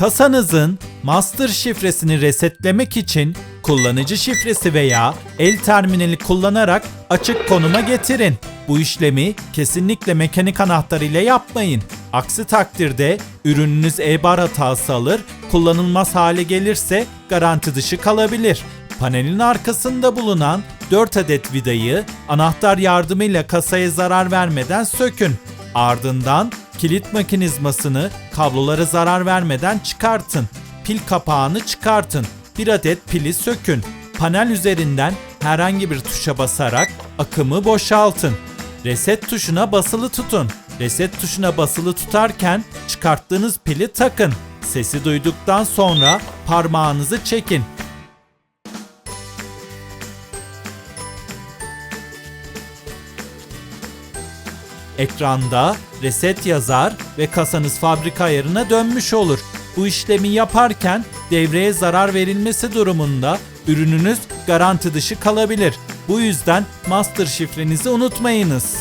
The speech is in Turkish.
Kasanızın master şifresini resetlemek için kullanıcı şifresi veya el terminali kullanarak açık konuma getirin. Bu işlemi kesinlikle mekanik anahtar ile yapmayın. Aksi takdirde ürününüz e-bar hatası alır, kullanılmaz hale gelirse garanti dışı kalabilir. Panelin arkasında bulunan 4 adet vidayı anahtar yardımıyla kasaya zarar vermeden sökün. Ardından kilit mekanizmasını kablolara zarar vermeden çıkartın. Pil kapağını çıkartın. Bir adet pili sökün. Panel üzerinden herhangi bir tuşa basarak akımı boşaltın. Reset tuşuna basılı tutun. Reset tuşuna basılı tutarken çıkarttığınız pili takın. Sesi duyduktan sonra parmağınızı çekin. Ekranda reset yazar ve kasanız fabrika ayarına dönmüş olur. Bu işlemi yaparken devreye zarar verilmesi durumunda ürününüz garanti dışı kalabilir. Bu yüzden master şifrenizi unutmayınız.